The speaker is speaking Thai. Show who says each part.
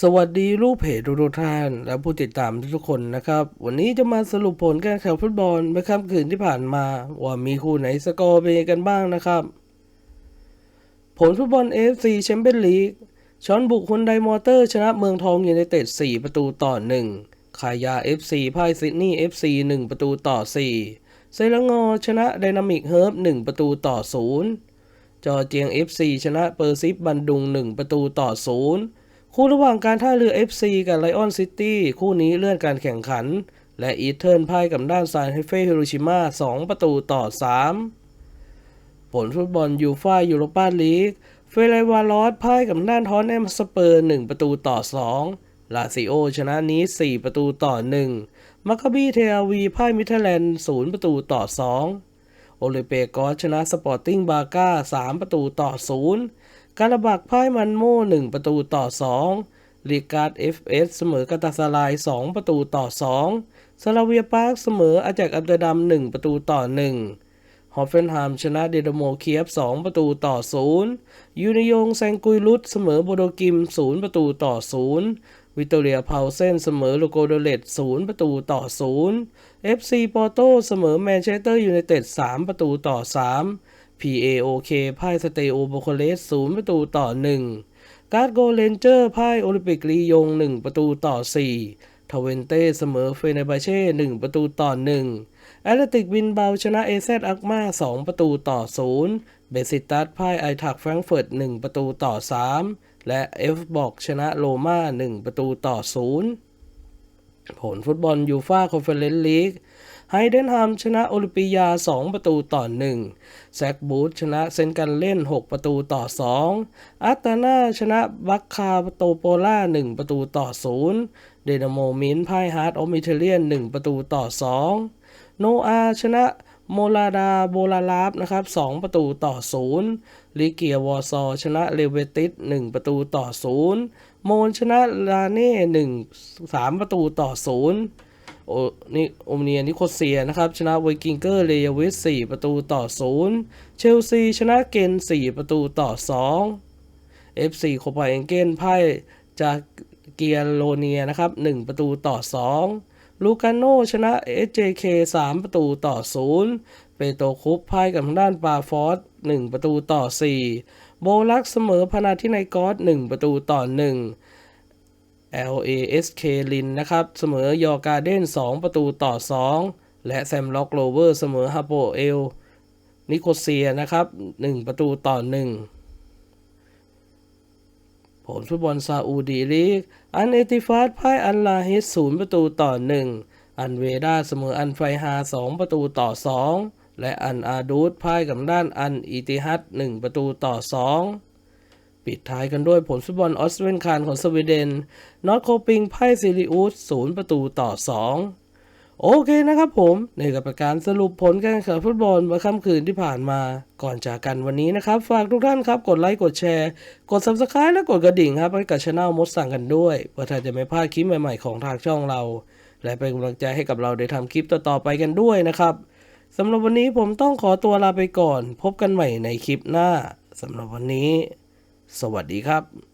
Speaker 1: สวัสดีลูกเพจทุกท่าน และผู้ติดตามทุกคนนะครับ วันนี้จะมาสรุปผลการแข่งฟุตบอลเมื่อค่ำคืนที่ผ่านมา ว่ามีคู่ไหนสกอร์เป็นกันบ้างนะครับ ผลฟุตบอล AFC แชมเปี้ยนลีกชอนบุกฮุนไดมอเตอร์ชนะเมืองทองยูไนเต็ด 4 ประตูต่อ1ขายา FC พ่ายซิดนีย์ FC 1 ประตูต่อ 4 เซรังอชนะไดนามิกเฮิร์บ1 ประตูต่อ 0 จอเจียง FC ชนะเปอร์ซิฟบันดุง 1 ประตูต่อ 0 คู่ระหว่างการท่าเรือ FC กับไลออนซิตี้คู่นี้เลื่อนการแข่งขัน และอีเทิร์นพ่ายกับด้านซานเฮเฟ่ฮิโรชิมา2ประตูต่อ 3 ผลฟุตบอลยูฟ่ายูโรปาลีก เฟเรวารอสพ่ายกับด้านทอนแอมสเปอร์ 1 ประตูต่อ 2 ลาซิโอชนะนี้ 4 ประตูต่อ 1 มัคคาบีเทอาวีพ่ายมิเทแลนด์ 0 ประตูต่อ 2 โอลิเปกอสชนะสปอร์ติ้งบาก้า 3 ประตูต่อ 0 การระบักพ่ายมันโม่1ประตูต่อ2ลีการ์ดเอฟเอสเสมอกาตาสลาย2ประตูต่อ2สลาเวียปาร์คเสมออาจากอัมเตอร์ดัม1ประตูต่อ1ฮอฟเฟนไฮม์ชนะเดโดโมเคียฟ 2 ประตูต่อ 0 ยูนิยงแซงกุยลุตเสมอโบโดกิม 0 ประตูต่อ 0 วิตเตอเรียพาวเซนเสมอโลโกโดเลต0 ประตูต่อ 0 FC ปอร์โตเสมอแมนเชสเตอร์ยูไนเต็ด 3 ประตูต่อ 3 PAOK พ่ายสเตโอโบโคเลส0ประตูต่อ1การ์ดโกเลนเจอร์พ่ายโอลิมปิกลียง1ประตูต่อ4ทเวนเต้เสมอเฟเนบาเช่1ประตูต่อ1แอตเลติกบินเบาชนะเอเซตอักมา2ประตูต่อ0เบซิตัสพ่ายไอทักแฟรงเฟิร์ต1ประตูต่อ3และเอฟบอกชนะโรม่า1ประตูต่อ0 ผลฟุตบอลยูฟ่าคอนเฟอเรนซ์ลีกไฮเดนฮัมชนะโอลิมปิยา 2 ประตูต่อ 1 แซกบูธชนะเซนกันเล่น 6 ประตูต่อ 2 อัตตานาชนะบัคคาโตโปล่า 1 ประตูต่อ 0 เดนโมมินพ่ายฮาร์ดออมิเทเลียน 1 ประตูต่อ 2 โนอาชนะ โมลาดาโบลาลาฟนะครับ 2 ประตูต่อ 0 ลิเกียวอร์ซอชนะเลเวติส 1 ประตูต่อ 0 โมนชนะลาเน่1 3 ประตูต่อ 0 โอนี่โอมเนียนิโคเซียนะครับ ชนะไวกิงเกอร์เลเยวิส 4 ประตูต่อ 0 เชลซีชนะเกน 4 ประตูต่อ 2 FC โคปาเอนเกนพ่ายจากเกียโลเนียนะครับ 1 ประตูต่อ 2 ลูกาโนชนะ SJK 3 ประตูต่อ 0 เปโตคุปพ่ายกับทางด้านปาฟอส1 ประตูต่อ 4 โบลักเสมอพนาทินายกอส1ประตูต่อ 1 LASK ลินนะครับเสมอยอการ์เด้น2 ประตูต่อ 2 และแซมล็อกโรเวอร์เสมอฮาโปเอลนิโคเซียนะครับ 1 ประตูต่อ 1 ลฟุตบอลซาอุดีลีก อันเอติฟาดพ่ายอันลาฮิส0ประตูต่อ1อันเวดาเสมออันไฟฮา2ประตูต่อ2และอันอาดูดพ่ายกับด้านอันอิติฮัด1ประตูต่อ2ปิดท้ายกันด้วยผลฟุตบอลออสเตรนคานของสวีเดนนอตโคปิงพ่ายซิริอุส0ประตูต่อ2 โอเคนะครับผมนี่ก็เป็นการสรุปผลการแข่งขันฟุตบอลเมื่อค่ำคืนที่ผ่านมาก่อนจากกันวันนี้นะครับ ฝากทุกท่านครับ กดไลค์กดแชร์ กด subscribe และกดกระดิ่งครับ ให้กับช anel มดสั่งกันด้วยเพื่อท่านจะไม่พลาดคลิปใหม่ๆของทางช่องเรา และเป็นกำลังใจให้กับเราได้ทำคลิปต่อๆไปกันด้วยนะครับสำหรับวันนี้ผมต้องขอตัวลาไปก่อน พบกันใหม่ในคลิปหน้าสำหรับวันนี้ สวัสดีครับ